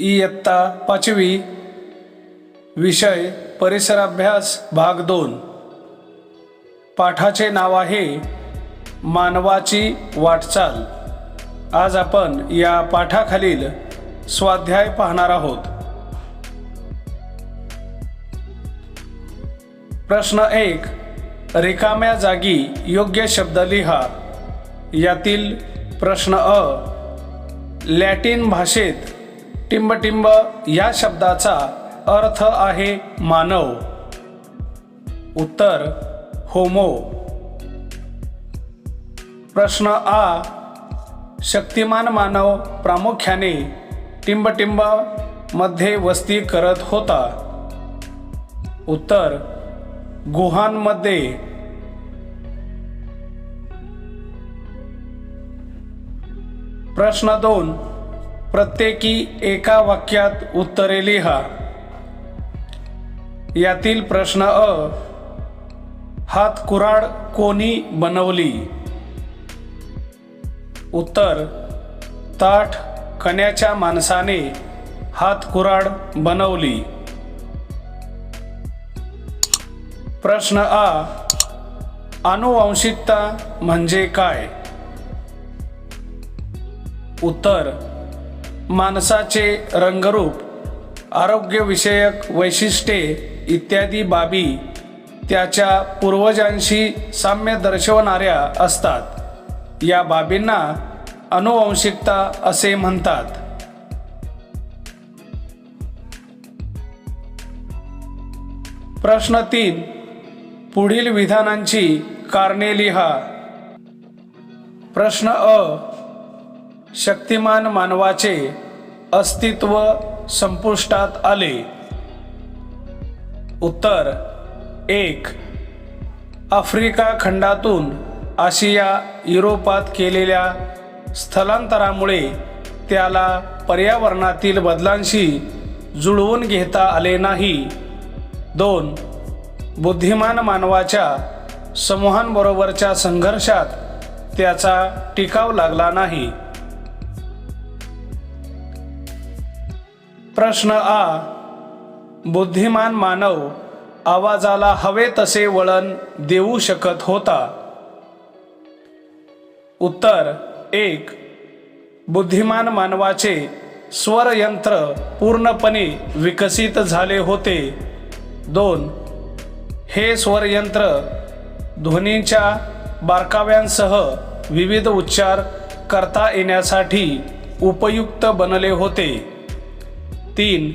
इयत्ता पाचवी विषय परिसराभ्यास भाग दोन. पाठाचे नाव आहे मानवाची वाटचाल. आज आपण या पाठाखालील स्वाध्याय पाहणार आहोत. प्रश्न एक रिकाम्या जागी योग्य शब्द लिहा. यातील प्रश्न अ. लॅटिन भाषेत टिंबटिंब या शब्दाचा अर्थ आहे मानव. उत्तर होमो. प्रश्न आ. शक्तिमान मानव प्रामुख्याने टिंबटिंबामध्ये वस्ती करत होता. उत्तर गुहांमध्ये. प्रश्न दोन प्रत्येकी एका वाक्यात उत्तरे लिहा. यातील प्रश्न अ हात कुराड कोणी बनवली? उत्तर ताठ कण्याच्या माणसाने हात कुराड बनवली. प्रश्न आ आनुवंशिकता म्हणजे काय? उत्तर माणसाचे रंगरूप आरोग्यविषयक वैशिष्ट्ये इत्यादी बाबी त्याच्या पूर्वजांशी साम्य दर्शवणाऱ्या असतात. या बाबींना अनुवंशिकता असे म्हणतात. प्रश्न तीन पुढील विधानांची कारणे लिहा. प्रश्न अ. शक्तिमान मानवाचे अस्तित्व संपुष्टात आले. उत्तर. एक. आफ्रिका खंडातून आशिया युरोपात केलेल्या स्थलांतरामुळे त्याला पर्यावरणातील बदलांशी जुळवून घेता आले नाही. दोन. बुद्धिमान मानवाच्या समूहांबरोबरच्या संघर्षात त्याचा टिकाव लागला नाही. प्रश्न आ बुद्धिमान मानव आवाजाला हवे तसे वळण देऊ शकत होता? उत्तर एक बुद्धिमान मानवाचे स्वरयंत्र पूर्णपणे विकसित झाले होते. दोन हे स्वरयंत्र ध्वनींच्या बारकाव्यांसह विविध उच्चार करता येण्यासाठी उपयुक्त बनले होते. तीन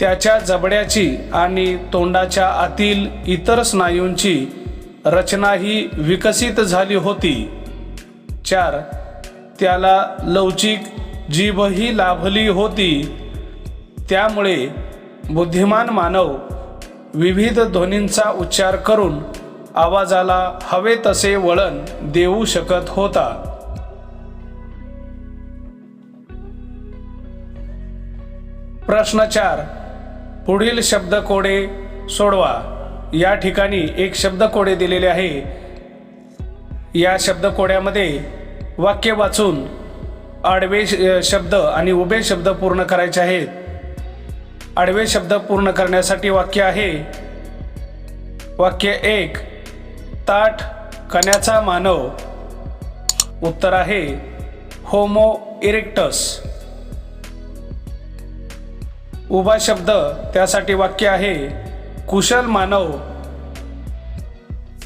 त्याच्या जबड्याची आणि तोंडाच्या आतील इतर स्नायूंची रचनाही विकसित झाली होती. चार त्याला लवचिक जीभही लाभली होती. त्यामुळे बुद्धिमान मानव विविध ध्वनींचा उच्चार करून आवाजाला हवे तसे वळण देऊ शकत होता. प्रश्न चार. पुढील शब्दकोडे सोडवा. या ठिकाणी एक शब्दकोडे दिलेले आहे. या शब्दकोड्यामध्ये वाक्य वाचून आडवे शब्द आणि उभे शब्द पूर्ण करायचे आहेत. आडवे शब्द पूर्ण करण्यासाठी वाक्य आहे. वाक्य एक ताठ कण्याचा मानव. उत्तर आहे होमो इरेक्टस. उभा शब्द त्यासाठी वाक्य आहे कुशल मानव.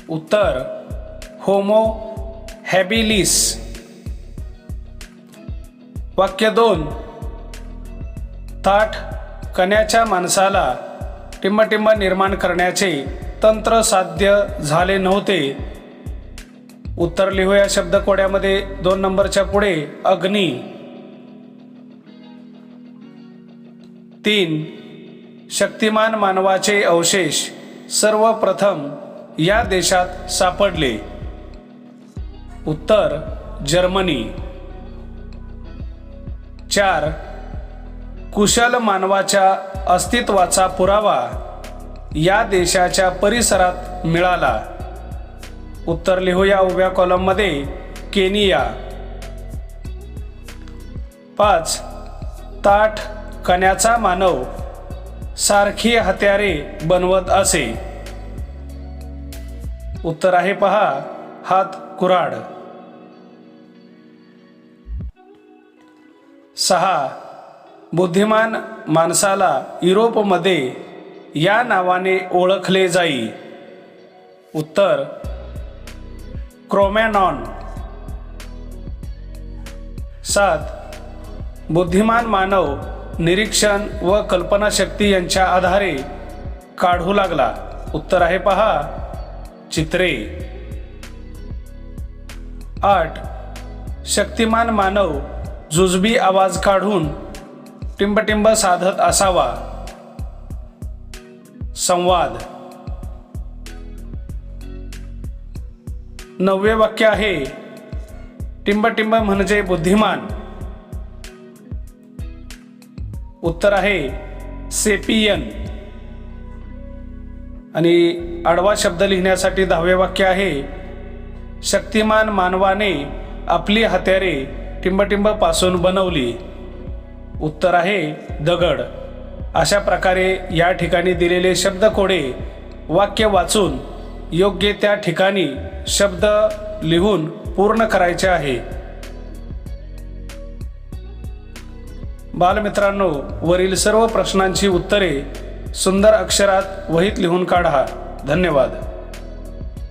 उत्तर होमो हॅबिलिस. वाक्य दोन ताठ कण्याच्या माणसाला टिंबटिंब निर्माण करण्याचे तंत्र साध्य झाले नव्हते. उत्तर लिहूया शब्दकोड्यामध्ये दोन नंबरच्या पुढे अग्नी. तीन शक्तिमान मानवाचे अवशेष सर्वप्रथम या देशात सापडले. उत्तर जर्मनी. चार कुशल मानवाच्या अस्तित्वाचा पुरावा या देशाच्या परिसरात मिळाला. उत्तर लिहूया उभ्या कॉलममध्ये केनिया. पाच ताठ कण्याचा मानव सारखी हत्यारे बनवत असे. उत्तर आहे पहा हात कुऱ्हाड. सहा बुद्धिमान माणसाला युरोपमध्ये या नावाने ओळखले जाई. उत्तर क्रोमॅनॉन. सात बुद्धिमान मानव निरीक्षण व कल्पनाशक्ती यांच्या आधारे काढू लागला. उत्तर आहे पहा चित्रे. आठ शक्तिमान मानव जुजबी आवाज काढून टिंबटिंब साधत असावा. संवाद. नववे वाक्य आहे टिंबटिंब म्हणजे बुद्धिमान. उत्तर आहे सेपियन. आणि आडवा शब्द लिहिण्यासाठी दहावे वाक्य आहे शक्तिमान मानवाने आपली हत्यारे टिंबटिंबपासून बनवली. उत्तर आहे दगड. अशा प्रकारे या ठिकाणी दिलेले शब्द कोडे वाक्य वाचून योग्य त्या ठिकाणी शब्द लिहून पूर्ण करायचे आहे. बालमित्रांनो वरील सर्व प्रश्नांची उत्तरे सुंदर अक्षरात वहीत लिहून काढा. धन्यवाद.